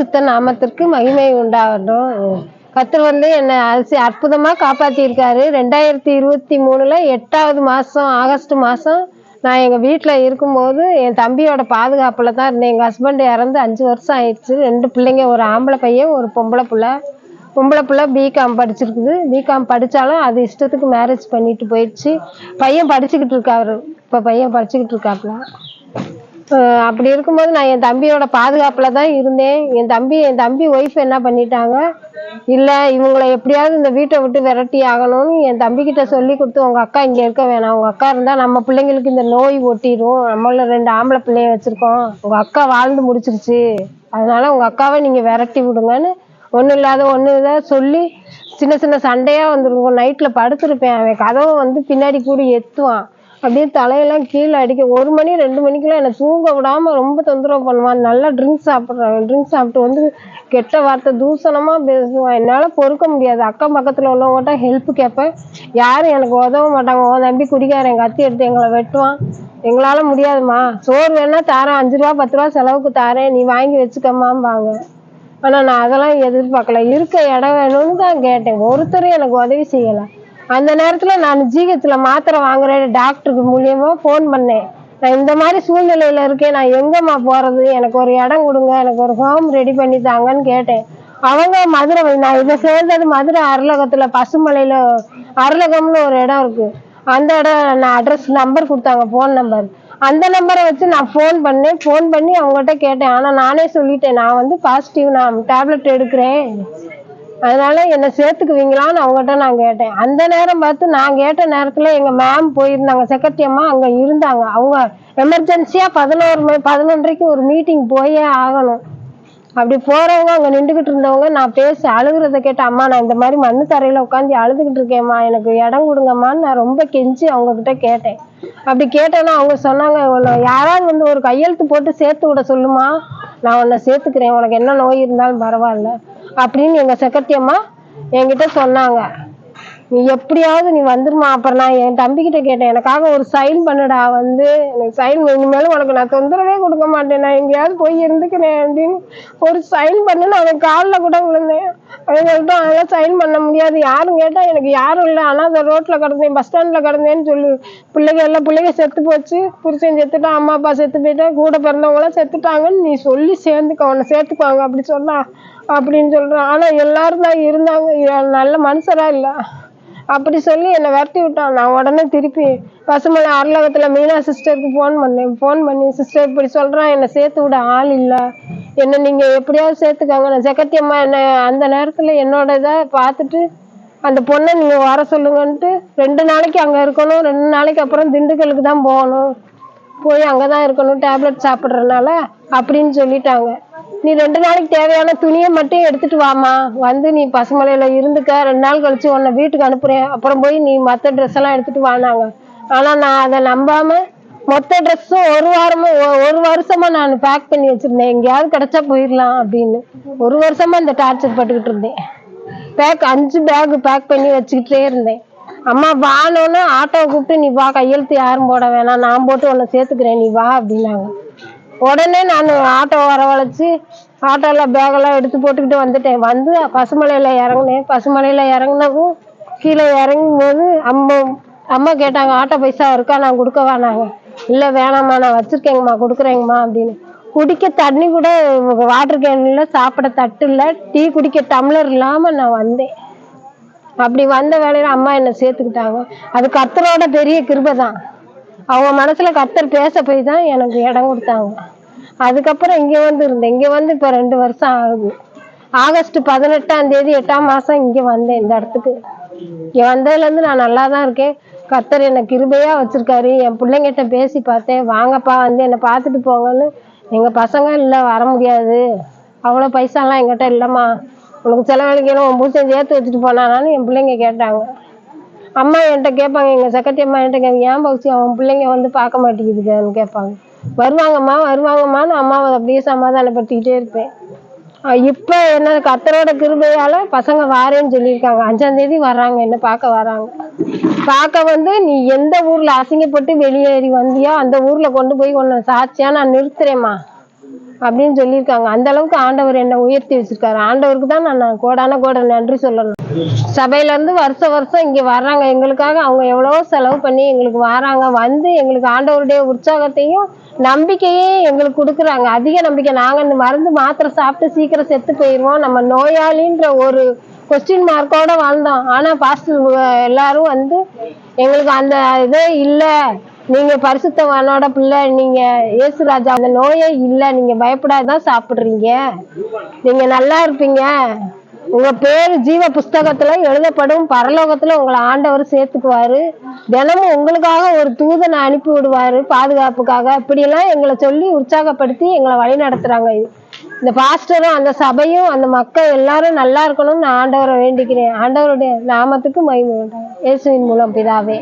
பரிசுத்த நாமத்திற்கு மகிமை உண்டாகட்டும். கத்தர் வந்து என்னை அரிசி அற்புதமாக காப்பாற்றியிருக்காரு ரெண்டாயிரத்தி இருபத்தி மூணில் எட்டாவது மாதம் ஆகஸ்ட் மாதம் நான் எங்கள் வீட்டில் இருக்கும்போது என் தம்பியோட பாதுகாப்பில் தான் இருந்தேன். எங்கள் ஹஸ்பண்ட் இறந்து அஞ்சு வருஷம் ஆயிடுச்சு. ரெண்டு பிள்ளைங்க ஒரு ஆம்பளை பையன் ஒரு பொம்பளை பிள்ளை. பொம்பளை பிள்ளை பிகாம் படிச்சிருக்குது. பிகாம் படித்தாலும் அது இஷ்டத்துக்கு மேரேஜ் பண்ணிட்டு போயிடுச்சு. பையன் படிச்சுக்கிட்டு இருக்காரு. இப்போ பையன் படிச்சுக்கிட்டு இருக்காப்புல அப்படி இருக்கும்போது நான் என் தம்பியோட பாதுகாப்பில் தான் இருந்தேன். என் தம்பி என் தம்பி ஒய்ஃப் என்ன பண்ணிட்டாங்க? இல்லை இவங்களை எப்படியாவது இந்த வீட்டை விட்டு விரட்டி ஆகணும்னு என் தம்பிக்கிட்ட சொல்லி கொடுத்து உங்கள் அக்கா இங்கே இருக்க வேணாம். உங்கள் அக்கா இருந்தால் நம்ம பிள்ளைங்களுக்கு இந்த நோய் ஒட்டிடும் நம்மள ரெண்டு ஆம்பளை பிள்ளைய வச்சுருக்கோம். உங்கள் அக்கா வாழ்ந்து முடிச்சிருச்சு. அதனால உங்கள் அக்காவை நீங்கள் விரட்டி விடுங்கன்னு ஒன்றும் இல்லாத ஒன்று இதாக சொல்லி சின்ன சின்ன சண்டையாக வந்துருக்கும் நைட்டில் படுத்துருப்பேன். அவன் கதவை வந்து பின்னாடி கூட எத்துவான். அப்படியே தலையெல்லாம் கீழே அடிக்க ஒரு மணி ரெண்டு மணிக்கெல்லாம் என்னை தூங்க விடாம ரொம்ப தொந்தரவு பண்ணுவான். நல்லா ட்ரிங்க்ஸ் சாப்பிட்றான். ட்ரிங்க்ஸ் சாப்பிட்டு வந்து கெட்ட வார்த்தை தூசணமா பேசுவான். என்னால் பொறுக்க முடியாது. அக்கம் பக்கத்தில் உள்ளவங்ககிட்ட ஹெல்ப் கேட்பேன். யாரும் எனக்கு உதவ மாட்டாங்க. உன் தம்பி குடிக்காரன் கத்தி எடுத்து எங்களை வெட்டுவான். எங்களால் முடியாதும்மா. சோறு வேணா தாரேன். அஞ்சு ரூபா பத்து ரூபா செலவுக்கு தாரேன். நீ வாங்கி வச்சுக்கம்மாம்பாங்க. ஆனால் நான் அதெல்லாம் எதிர்பார்க்கல. இருக்க இடம் வேணும்னு தான் கேட்டேன். ஒருத்தரும் எனக்கு உதவி செய்யலை. அந்த நேரத்தில் நான் ஜிஹெச்சில் மாத்திரை வாங்குற டாக்டருக்கு மூலியமா ஃபோன் பண்ணேன். நான் இந்த மாதிரி சூழ்நிலையில் இருக்கேன். நான் எங்கம்மா போகிறது எனக்கு ஒரு இடம் கொடுங்க. எனக்கு ஒரு ஹோம் ரெடி பண்ணி தாங்கன்னு கேட்டேன். அவங்க மதுரை நான் இதை சேர்ந்தது மதுரை அருளகத்தில் பசுமலையில் அருளகம்னு ஒரு இடம் இருக்குது அந்த இடம் நான் அட்ரஸ் நம்பர் கொடுத்தாங்க ஃபோன் நம்பர் அந்த நம்பரை வச்சு நான் ஃபோன் பண்ணேன். ஃபோன் பண்ணி அவங்ககிட்ட கேட்டேன். ஆனால் நானே சொல்லிட்டேன் நான் வந்து பாசிட்டிவ் நான் டேப்லெட் எடுக்கிறேன். அதனால என்னை சேர்த்துக்குவீங்களான்னு அவங்ககிட்ட நான் கேட்டேன். அந்த நேரம் பார்த்து நான் கேட்ட நேரத்தில் எங்கள் மேம் போயிருந்தாங்க. செக்ரட்டரி அம்மா அங்கே இருந்தாங்க. அவங்க எமர்ஜென்சியாக பதினோரு மணி பதினொன்றரைக்கு ஒரு மீட்டிங் போயே ஆகணும். அப்படி போகிறவங்க அங்கே நின்றுக்கிட்டு இருந்தவங்க நான் பேசி அழுகுறத கேட்ட அம்மா நான் இந்த மாதிரி மண்ணு தரையில் உட்காந்து அழுதுகிட்டு இருக்கேம்மா. எனக்கு இடம் கொடுங்கம்மான்னு நான் ரொம்ப கெஞ்சி அவங்கக்கிட்ட கேட்டேன். அப்படி கேட்டேன்னா அவங்க சொன்னாங்க உன்னை யாராவது வந்து ஒரு கையெழுத்து போட்டு சேர்த்து விட சொல்லுமா. நான் உன்னை சேர்த்துக்கிறேன். உனக்கு என்ன நோய் இருந்தாலும் பரவாயில்ல. அப்படின்னு எங்க செக்ரட்டரி அம்மா என்கிட்ட சொன்னாங்க. நீ எப்படியாவது நீ வந்துருமா. அப்புறம் நான் என் தம்பிக்கிட்ட கேட்டேன் எனக்காக ஒரு சைன் பண்ணுடா வந்து எனக்கு சைன் இனிமேலும் உனக்கு நான் தொந்தரவே கொடுக்க மாட்டேன். நான் எங்கேயாவது போய் இருந்துக்கிறேன் அப்படின்னு ஒரு சைன் பண்ணு நான் அவன் காலில் கூட விழுந்தேன். அவன் சொல்லிட்டு அதெல்லாம் சைன் பண்ண முடியாது. யாரும் கேட்டால் எனக்கு யாரும் இல்லை. ஆனால் அந்த ரோட்டில் கிடந்தேன் பஸ் ஸ்டாண்டில் கிடந்தேன்னு சொல்லி பிள்ளைங்க எல்லாம் பிள்ளைங்க செத்து போச்சு. புருஷன் செத்துட்டான் அம்மா அப்பா செத்து போயிட்டா கூட பிறந்தவங்களாம் செத்துட்டாங்கன்னு நீ சொல்லி சேர்ந்துக்க உன்னை சேர்த்துக்குவாங்க அப்படி சொன்னா அப்படின்னு சொல்கிறான் ஆனால் எல்லாரும் தான் இருந்தாங்க. நல்ல மனுஷராக இல்லை. அப்படி சொல்லி என்னை விரட்டி விட்டான். நான் உடனே திருப்பி பசுமலை அருளகத்தில் மீனா சிஸ்டருக்கு ஃபோன் பண்ணேன். ஃபோன் பண்ணி சிஸ்டர் இப்படி சொல்கிறான் என்னை சேர்த்து விட ஆள் இல்லை. என்னை நீங்கள் எப்படியாவது சேர்த்துக்காங்க. நான் செக்கத்தி அம்மா என்னை அந்த நேரத்தில் என்னோட இதை பார்த்துட்டு அந்த பொண்ணை நீங்கள் வர சொல்லுங்கன்ட்டு ரெண்டு நாளைக்கு அங்கே இருக்கணும். ரெண்டு நாளைக்கு அப்புறம் திண்டுக்கலுக்கு தான் போகணும். போய் அங்கே தான் இருக்கணும். டேப்லெட் சாப்பிட்றதுனால அப்படின்னு சொல்லிட்டாங்க. நீ ரெண்டு நாளைக்கு தேவையான துணியை மட்டும் எடுத்துட்டு வாமா வந்து நீ பசுமலையில இருந்துக்க. ரெண்டு நாள் கழிச்சு உன்னை வீட்டுக்கு அனுப்புறேன். அப்புறம் போய் நீ மற்ற ட்ரெஸ் எல்லாம் எடுத்துட்டு வானாங்க ஆனா நான் அதை நம்பாம மொத்த ட்ரெஸ்ஸும் ஒரு வாரமும் ஒ- ஒரு வருஷமா நான் பேக் பண்ணி வச்சிருந்தேன். எங்கேயாவது கிடைச்சா போயிடலாம் அப்படின்னு. ஒரு வருஷமா இந்த டார்ச்சர் பட்டுக்கிட்டு இருந்தேன். பேக் அஞ்சு பேக் பேக் பண்ணி வச்சுக்கிட்டே இருந்தேன். அம்மா வானோன்னு ஆட்டோவை கூப்பிட்டு நீ வா. கையெழுத்து யாரும் போட வேணாம். நான் போட்டு உன்னை சேர்த்துக்கிறேன். நீ வா அப்படின்னாங்க. உடனே நான் ஆட்டோ வரவழைச்சு ஆட்டோவில் பேகெல்லாம் எடுத்து போட்டுக்கிட்டு வந்துட்டேன். வந்து பசுமலையில் இறங்குனேன். பசுமலையில் இறங்கினவும் கீழே இறங்கும் போது அம்மா அம்மா கேட்டாங்க ஆட்டோ பைசா இருக்கா? நான் கொடுக்க வேணாங்க. இல்லை வேணாம்மா நான் வச்சுருக்கேங்கம்மா கொடுக்குறேங்கம்மா அப்படின்னு. குடிக்க தண்ணி கூட வாட்டர் கேன் இல்லை சாப்பிட தட்டு இல்லை. டீ குடிக்க டம்ளர் இல்லாமல் நான் வந்தேன். அப்படி வந்த வேலையில் அம்மா என்னை சேர்த்துக்கிட்டாங்க. அது கர்த்தரோட பெரிய கிருபை தான். அவங்க மனசுல கர்த்தர் பேச போய் தான் எனக்கு இடம் கொடுத்தாங்க. அதுக்கப்புறம் இங்க வந்து இருந்தேன். இங்க வந்து இப்ப ரெண்டு வருஷம் ஆகுது. ஆகஸ்ட் பதினெட்டாம் தேதி எட்டாம் மாசம் இங்க வந்தேன் இந்த இடத்துக்கு. இங்க வந்ததுல இருந்து நான் நல்லா தான் இருக்கேன். கர்த்தர் என்னை கிருபையா வச்சிருக்காரு. என் பிள்ளைங்கிட்ட பேசி பார்த்தேன். வாங்கப்பா வந்து என்னை பார்த்துட்டு போங்கன்னு. எங்க பசங்க இல்லை வர முடியாது. அவ்வளோ பைசாலாம் எங்கிட்ட இல்லைம்மா. உனக்கு செலவழிக்கணும். உன் புருஷன் சேர்த்து வச்சுட்டு போனானான்னு என் பிள்ளைங்க கேட்டாங்க. அம்மா என்கிட்ட கேட்பாங்க எங்கள் செக்ரட்டரி அம்மா என்கிட்ட கேட்பாங்க ஏன் பௌசி அவன் பிள்ளைங்க வந்து பார்க்க மாட்டேங்குதுன்னு கேட்பாங்க. வருவாங்கம்மா வருவாங்கம்மான்னு அம்மாவை அப்படியே சமாதானப்படுத்திக்கிட்டே இருப்பேன். இப்போ என்ன கத்தரோட கிருபையால் பசங்க வாரேன்னு சொல்லியிருக்காங்க. அஞ்சாந்தேதி வர்றாங்க என்ன பார்க்க வராங்க. பார்க்க வந்து நீ எந்த ஊரில் அசிங்கப்பட்டு வெளியேறி வந்தியோ அந்த ஊரில் கொண்டு போய் உன்னை சாட்சியா நான் நிறுத்துறேம்மா. அப்படின்னு சொல்லியிருக்காங்க. அந்த அளவுக்கு ஆண்டவர் என்னை உயர்த்தி வச்சிருக்காரு. ஆண்டவருக்கு தான் நான் கோடான கோட நன்றி சொல்லணும். சபையிலேருந்து வருஷ வருஷம் வருஷம் வர்றாங்க. எங்களுக்காக அவங்க எவ்வளோ செலவு பண்ணி எங்களுக்கு வராங்க. வந்து எங்களுக்கு ஆண்டவருடைய உற்சாகத்தையும் நம்பிக்கையே எங்களுக்கு கொடுக்குறாங்க. அதிக நம்பிக்கை. நாங்கள் இந்த மருந்து மாத்திரை சாப்பிட்டு சீக்கிரம் செத்து போயிடுவோம் நம்ம நோயாளின்ற ஒரு கொஸ்டின் மார்க்கோட வாழ்ந்தோம். ஆனால் பாஸ்டர் எல்லாரும் வந்து எங்களுக்கு அந்த இதே இல்லை. நீங்க பரிசுத்தவானோட பிள்ளை நீங்க இயேசுராஜா அந்த நோயே இல்லை நீங்க பயப்படாதான் சாப்பிடுறீங்க. நீங்க நல்லா இருப்பீங்க. உங்க பேர் ஜீவ புஸ்தகத்துல எழுதப்படும் பரலோகத்துல உங்களை ஆண்டவர் சேர்த்துக்குவாரு. தினமும் உங்களுக்காக ஒரு தூதனை அனுப்பி விடுவாரு பாதுகாப்புக்காக. இப்படியெல்லாம் எங்களை சொல்லி உற்சாகப்படுத்தி எங்களை வழி நடத்துறாங்க இந்த பாஸ்டரும் அந்த சபையும் அந்த மக்கள் எல்லாரும் நல்லா இருக்கணும்னு நான் ஆண்டவரை வேண்டிக்கிறேன். ஆண்டவருடைய நாமத்துக்கு மகிமை இயேசுவின் மூலம் பிதாவே